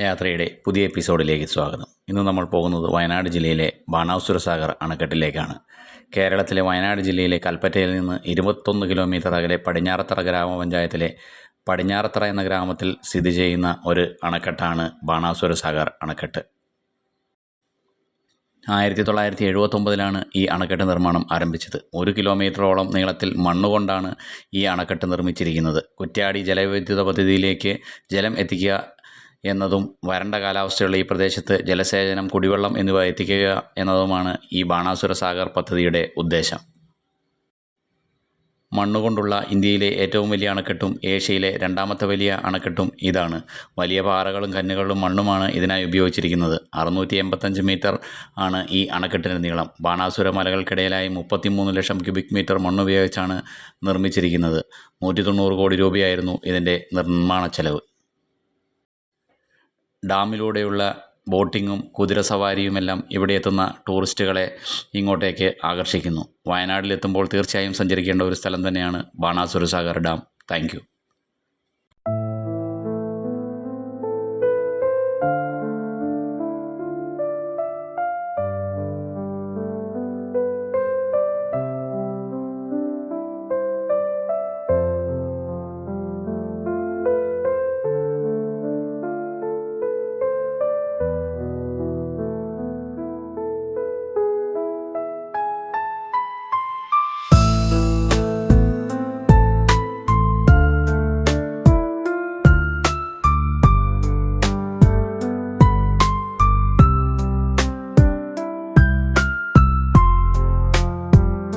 യാത്രയുടെ പുതിയ എപ്പിസോഡിലേക്ക് സ്വാഗതം. ഇന്ന് നമ്മൾ പോകുന്നത് വയനാട് ജില്ലയിലെ ബാണാസുര സാഗർ അണക്കെട്ടിലേക്കാണ്. കേരളത്തിലെ വയനാട് ജില്ലയിലെ കൽപ്പറ്റയിൽ നിന്ന് ഇരുപത്തൊന്ന് കിലോമീറ്റർ അകലെ പടിഞ്ഞാറത്തറ ഗ്രാമപഞ്ചായത്തിലെ പടിഞ്ഞാറത്തറ എന്ന ഗ്രാമത്തിൽ സ്ഥിതി ചെയ്യുന്ന ഒരു അണക്കെട്ടാണ് ബാണാസുര സാഗർ അണക്കെട്ട്. ആയിരത്തി തൊള്ളായിരത്തി എഴുപത്തൊമ്പതിലാണ് ഈ അണക്കെട്ട് നിർമ്മാണം ആരംഭിച്ചത്. ഒരു കിലോമീറ്ററോളം നീളത്തിൽ മണ്ണുകൊണ്ടാണ് ഈ അണക്കെട്ട് നിർമ്മിച്ചിരിക്കുന്നത്. കുറ്റ്യാടി ജലവൈദ്യുത പദ്ധതിയിലേക്ക് ജലം എത്തിക്കുക എന്നതും വരണ്ട കാലാവസ്ഥയുള്ള ഈ പ്രദേശത്ത് ജലസേചനം കുടിവെള്ളം എന്നിവ എത്തിക്കുക എന്നതുമാണ് ഈ ബാണാസുര സാഗർ പദ്ധതിയുടെ ഉദ്ദേശം. മണ്ണുകൊണ്ടുള്ള ഇന്ത്യയിലെ ഏറ്റവും വലിയ അണക്കെട്ടും ഏഷ്യയിലെ രണ്ടാമത്തെ വലിയ അണക്കെട്ടും ഇതാണ്. വലിയ പാറകളും കന്നുകളും മണ്ണുമാണ് ഇതിനായി ഉപയോഗിച്ചിരിക്കുന്നത്. അറുന്നൂറ്റി എൺപത്തഞ്ച് മീറ്റർ ആണ് ഈ അണക്കെട്ടിന്റെ നീളം. ബാണാസുര മലകൾക്കിടയിലായി മുപ്പത്തിമൂന്ന് ലക്ഷം ക്യൂബിക് മീറ്റർ മണ്ണ് ഉപയോഗിച്ചാണ് നിർമ്മിച്ചിരിക്കുന്നത്. നൂറ്റി തൊണ്ണൂറ് കോടി രൂപയായിരുന്നു ഇതിന്റെ നിർമ്മാണ ചെലവ് ഡാമിലൂടെയുള്ള ബോട്ടിങ്ങും കുതിരസവാരിയുമെല്ലാം ഇവിടെ എത്തുന്ന ടൂറിസ്റ്റുകളെ ഇങ്ങോട്ടേക്ക് ആകർഷിക്കുന്നു. വയനാട്ടിലെത്തുമ്പോൾ തീർച്ചയായും സഞ്ചരിക്കേണ്ട ഒരു സ്ഥലം തന്നെയാണ് ബാണാസുര സാഗർ ഡാം. താങ്ക്